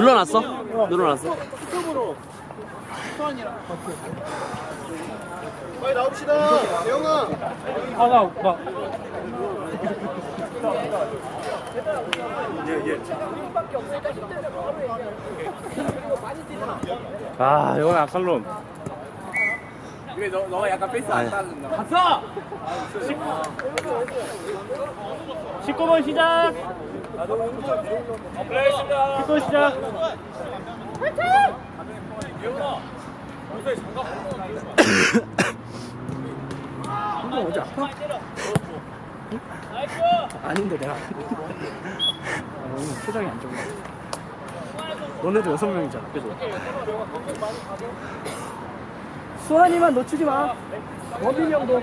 눌러놨어? 눌러놨어? 빨리 나옵시다. 대영아. 아나 나. 아 이건 아칼롬. 그래 너 너가 약간 페이스 안 따른다. 갔어. 19번 시작. 19번 시작. 한번 아파? 아닌데 내가 아, 오늘 표정이 안 좋은 거 같아 너네도 여섯 명이잖아 그죠? 수환이만 놓치지 마 원빈이 형도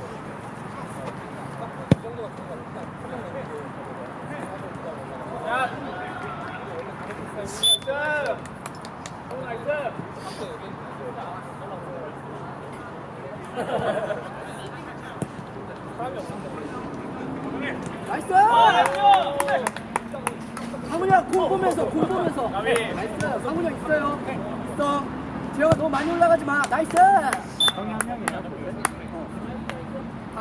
나이스! 상훈이 형 있어요 있어 재영아 너무 많이 올라가지 마 나이스 형이 한 명이야 아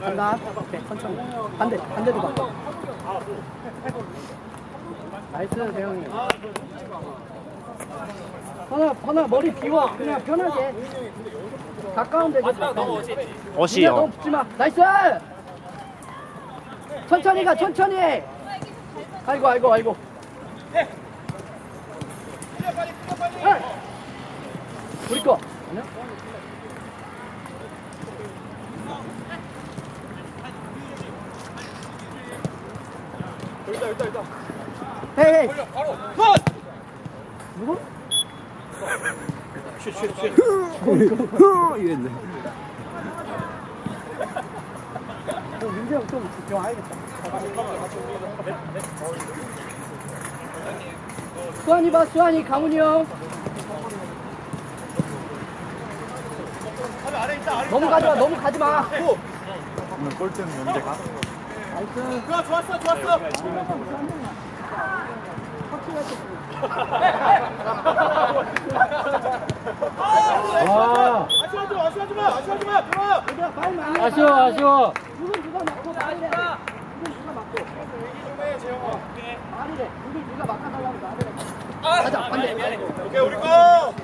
간다 오케이 천천히. 반대 반대도 봐. 나이스 대형이 하나 하나 머리 비워. 그냥 편하게. 가까운 데 마지막 오지. 어시 너무 붙지 마. 나이스! 천천히 가 천천히. 아이고 아이고 아이고. 에이. 우리 거. 아니야? 헤이 헤이 바로. 누구? 이랬네. 어, 민재 형좀 지켜와야겠다. 수환이 봐, 수환이, 강훈이 형. 너무 가지 마, 너무 가지 마. 오늘 꼴찌는 연대가. 좋아 좋았어 좋았어. 와. 아쉬워하지 마 아쉬워하지 마 아쉬워하지 마 많이 아쉬워, 아쉬워. 누군 누가 맞고 말이래. 누군 누가 맞고. 말이래. 누군 누가 막아달라고 말이래. 가자, 반대. 오케이 우리 거.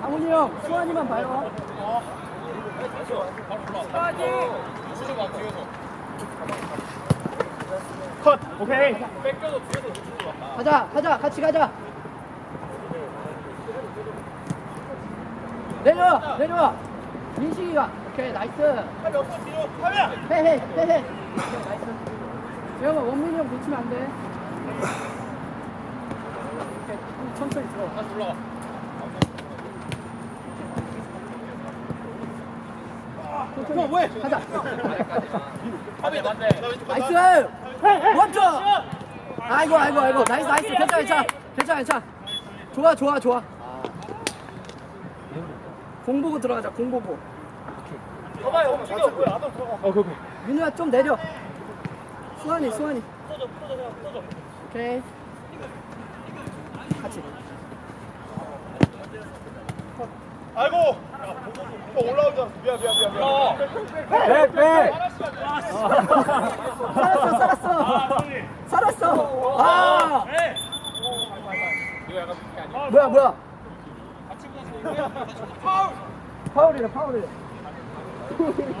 강훈이 형, 수환이만 봐요. 컷. 오케이. 가자, 가자, 같이 가자. 내려와, 내려와. 민식이가. 오케이, 나이스. 헤헤, 헤헤. 나이스. 재영아, 원민이 형 놓치면 안 돼. 오케이, 천천히 들어. 다시 올라가. 천천히. 왜? 가자. 나. 나이스! 원투! 아이고, 아이고, 아이고. 나이스, 나이스. 괜찮아, 괜찮아. 괜찮아, 괜찮아. 좋아, 좋아, 좋아. 공 보고 들어가자, 공 보고. 봐봐요 움직여 뭐야 나도 들어가. 어, 그거. 민우야 좀 내려. 수환이 수환이. 오케이. 같이. 아이고. 또 올라오자. 미안 미안 미안 미안. 백, 백. 살았어, 살았어. 살았어. 아. 뭐야, 뭐야. 파울이래, 파울이래.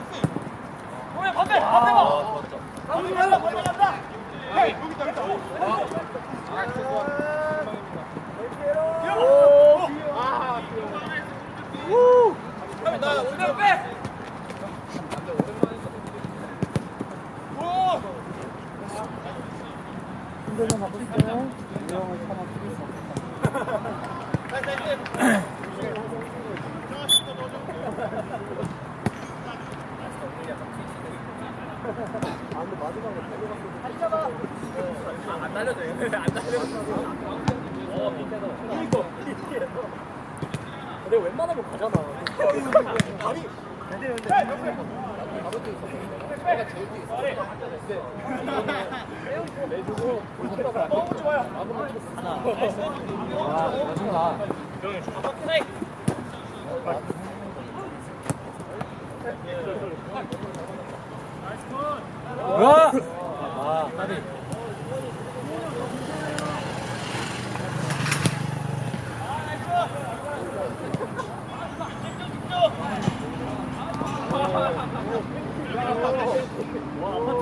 나 오늘 빼. 안 날려줘. 안 날려줘. 어, 밑에서. 이거. 근데 웬만하면 가잖아. 아니. 너무 좋아요. 와! 아, 까비. 와, 아파트.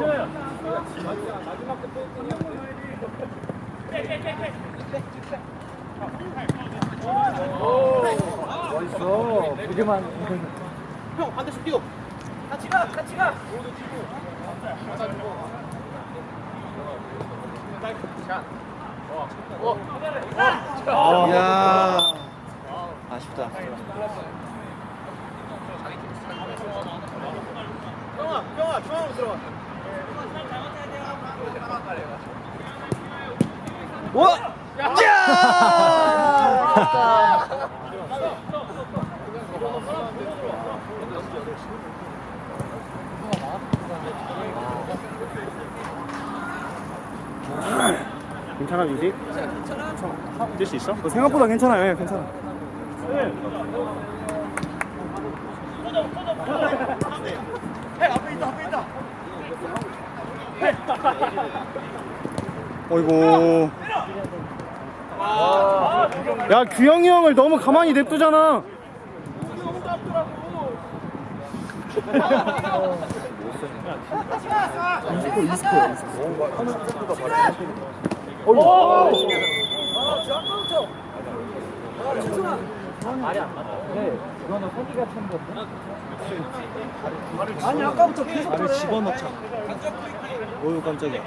멋있어. 보기만. 형 반대쪽 뛰어. 같이 가, 같이 가. 이야. 아쉽다. 형아, 형아, 중앙으로 들어가. 와! 야! 괜찮아, 유디? 뛸수 있어? 생각보다 괜찮아요, 예, 괜찮아. 어이구. 야, 규영이 형을 너무 가만히 냅두잖아. 말이 안 맞아. 네, 그거는 소기가 찬 건데. 아니, 아까부터 계속 발을. 집어넣자. 어유 깜짝이야.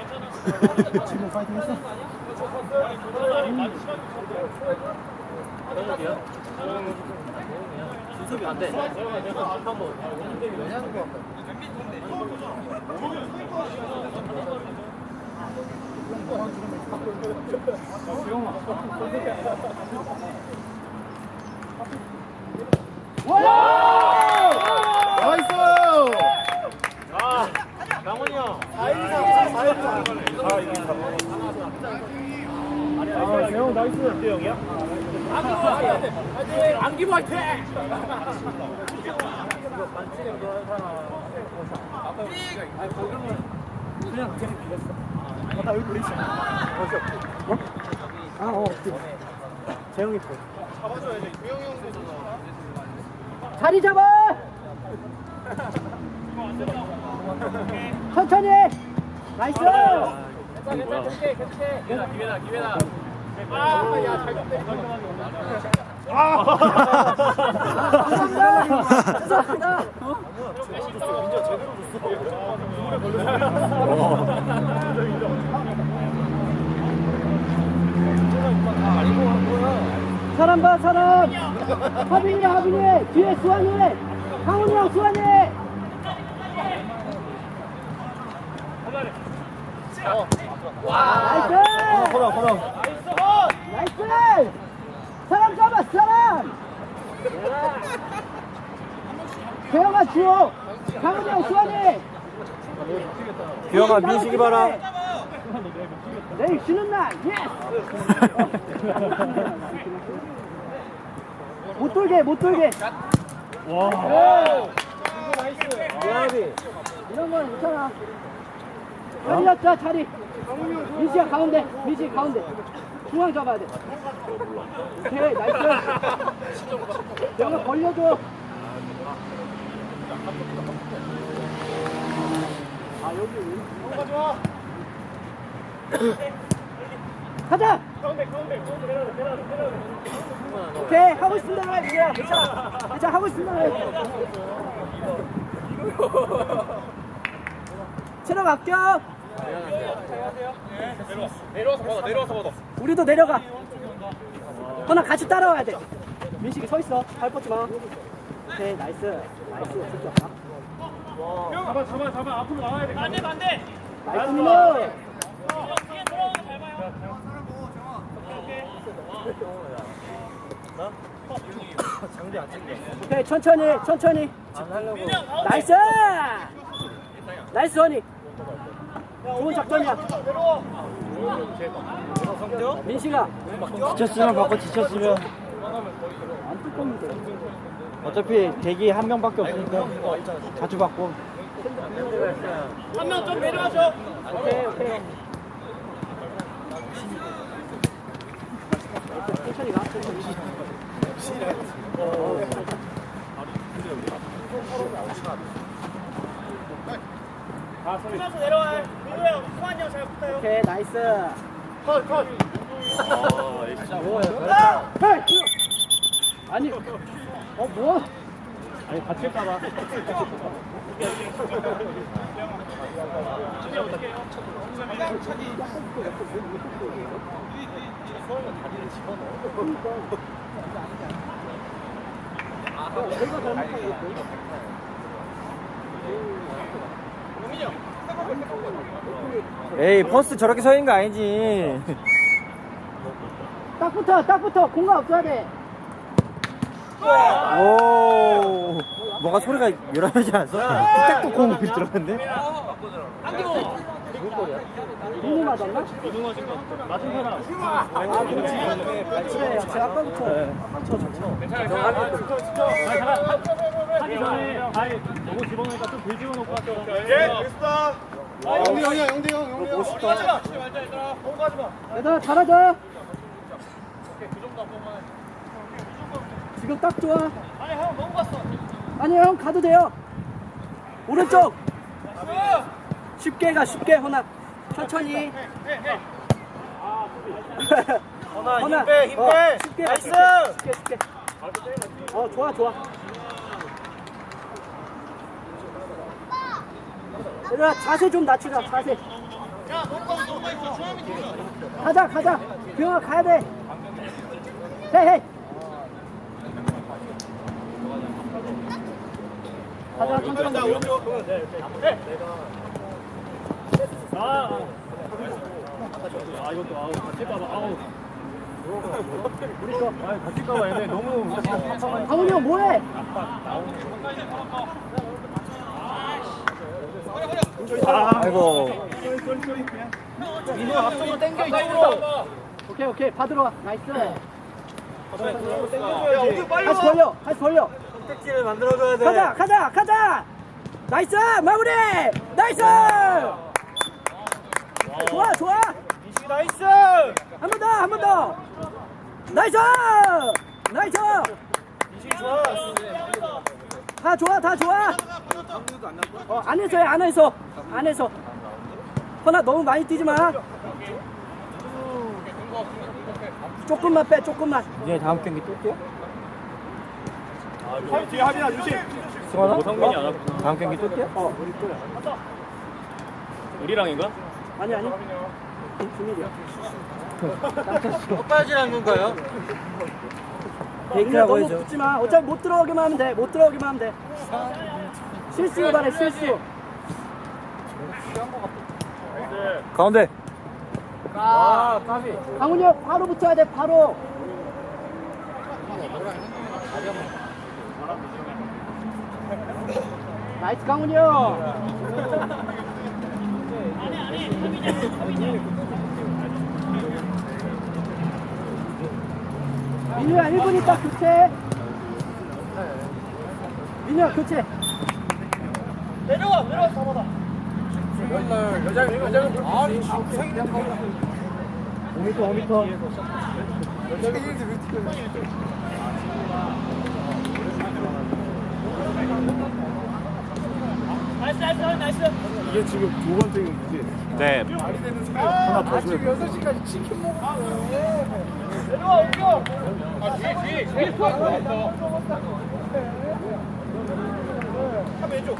지금 파이팅 했어? 준섭이 안 돼. 나이스! 강원이 형. 아, 나이스. 형이야? 안기부 화이팅! 나 여기 있어. 아, 어. 재영이 거. 자리 잡아! 천천히 나이스 기회다 기회다 기회다 감사합니다 죄송합니다 어? 사람 봐 사람. 하빈이야 하빈이 뒤에 수환이. 강훈이 형 수환이. 나이스. 코너 코너 나이스! 사람 잡아 사람! 대영아 주호! 강훈이! 형 수환이 규영아 민식이 봐라. 내일 쉬는 날 예스! 못 돌게 못 돌게. 와. 이런 건 괜찮아. 자리 잡자 자리. 민지야 가운데 민지 가운데 중앙 잡아야 돼. 오케이 나이스. 영아 벌려줘. 아 여기 가자! 오케이 하고 있습니다 민지야 괜찮아. 괜찮아 하고 있습니다. 체력 아껴 내려와서 받아 내려와서 받아 우리도 내려가. 허나 같이 따라와야 돼. 민식이 서 있어. 발 뻗지 마. 오케이 나이스. 나이스. 좋다 잡아 잡아 잡아. 앞으로 나와야 돼. 반대 반대. 나이스. 민호 뒤에 돌아오는 거 밟아요. 오케이 천천히 천천히. 나이스! 나이스 허니. 좋은 작전이야 민식아. 지쳤으면 바꿔 지쳤으면. 안 뚜껑이 돼 어차피 대기 한 명밖에 없으니까 자주 바꿔 한명 좀 내려와줘 오케이 오케이. 천천히 가 천천히 힘내서 내려와 민호 형 수환이 형잘 붙어요. 오케이 나이스 컷컷 헤이! 아니 어 뭐? 아니 다칠까봐 에이 버스 저렇게 서 있는 거 아니지 딱 붙어 딱 붙어 공간 없어야 돼 오 뭐가 소리가 요란하지 않았어? 딱또 공이 들어갔 는데? 눈이 맞았나? 맞은 사람. 아 그렇지 그래 제가 아까부터 하기 전에 아예 너무 집어넣으니까 좀덜 집어넣고 할게요 예 됐어 영대 형이야 영대 형 영대 형. 멋있다. 얘들아. 공부하지 마. 얘들아 잘하자. 지금 딱 좋아. 아니 형 너무 갔어. 아니 형 가도 돼요. 오른쪽 쉽게 가 쉽게 허나. 천천히. 허나 힘 빼, 힘 빼. 쉽게 가, 나이스. 쉽게 쉽게 쉽게. 어 좋아 좋아. 얘들아 자세 좀 낮추자 자세. 가자 가자. 병아 가야 돼. 헤이 가자 천천히 아, 아 이것도 아우 다칠까봐 아우 우리 거 아, 다칠까봐 얘네 너무 강훈이 형 뭐해? 아이고 민호 앞쪽으로 당겨 이쪽으로 오케이 오케이 받으러 와 나이스 와 벌려 다시 벌려 택지를 만들어줘야 돼 가자 가자 가자 나이스 마무리 나이스 좋아 좋아 나이스 한 번 더 한 번 더 나이스 나이스 좋아 다 좋아 다 좋아 어, 안에서 해, 안에서. 안에서. 허나 너무 많이 뛰지 마. 조금만 빼, 조금만. 이제 다음 경기 또 뛰어? 뒤에 하빈아 주심. 승환아? 성민이 안 왔고 다음 경기 또 뛰어? 어, 우리. 우리랑인가? 아니, 아니. 비밀이야. 오빠지랑 건가요? 페이크라고 너무 붙지 마. 어차피 못 들어오기만 하면 돼. 못 들어오기만 하면 돼. 실수 반해, 실수. 가운데 강훈이 형, 바로 붙여야 돼, 바로. 나이스, 강훈이 형. 민우야, 1분 있다, 교체. 민우야, 교체. 내려와 내려와 잡아라 5m 5m 나이스 나이스 나이스 이게 지금 두 번째 경기지? 네. 하나 더 줘야 돼. 내려와 옮겨 아 뒤에 뒤에 뒤에 한 왼쪽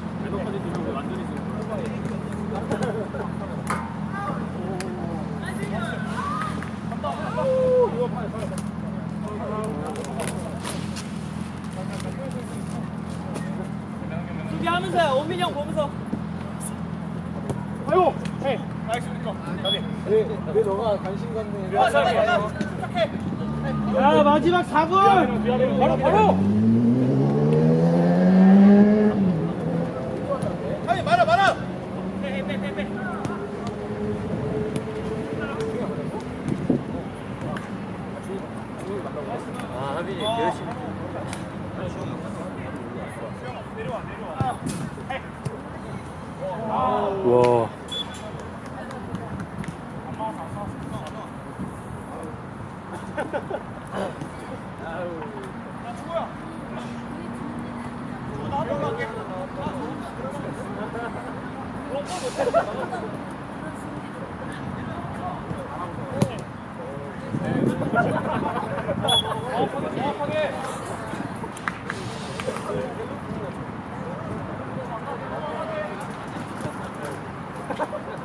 준비하면서요. 원민이 형 보면서 아이고. 헤이. 나이스 우리 거. 가비. 왜 너가 관심 갖는 야 잠깐 잠깐 착해. 야 마지막 4분! 바로 바로. 아니 말아 말아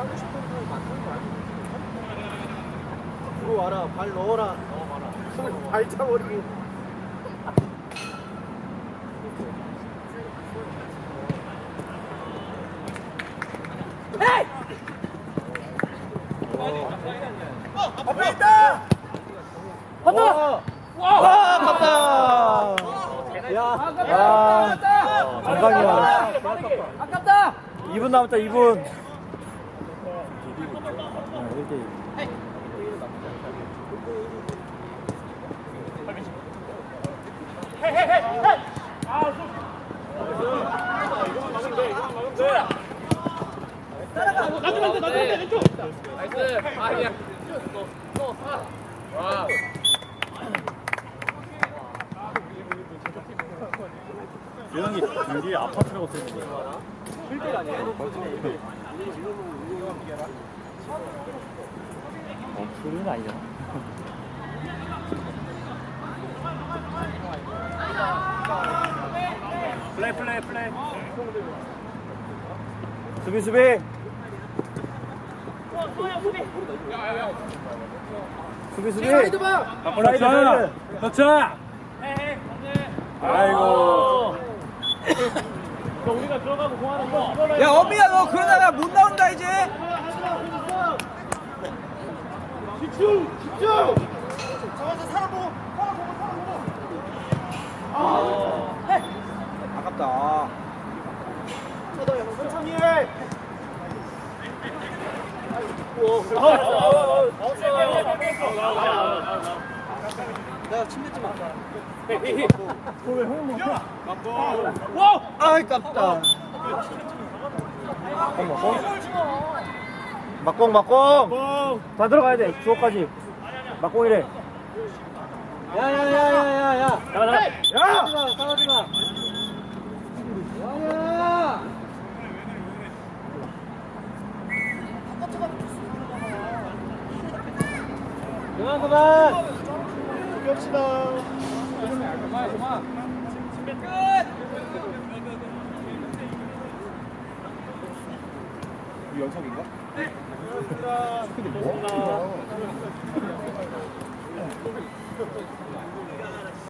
잘 때리는 진짜 들어와라. 발 넣어라. 발 차버리고. 헤이! 앞에 있다. 허나! 와 아깝다 야 정강이야 아깝다! 2분 남았다 2분 주영이 등뒤에 아파트라고 쓰는 거야 어, 풀은 아니잖아. 플레이 플레이 플레이. 수비 수비. 수비 수비. 사이드 봐! 사이드. 그렇자. 아이고. 야 엄미야 너 그러다가 못 나온다 이제 집중. 집중. 잡아서 살아보고. 살아보고 살아보고. 헤이! 아깝다. 천천히 해. 내가 침 뱉지 마. 아, 아깝다. 막공 막공. 다 들어가야 돼. 주호까지. 막공이래. 야야야야야야. 나가 나가. 야! 싸우지 마, 싸우지 마. 그만 그만. 갑시다. 그만 그만. 우리 연석인가? 근데 뭐?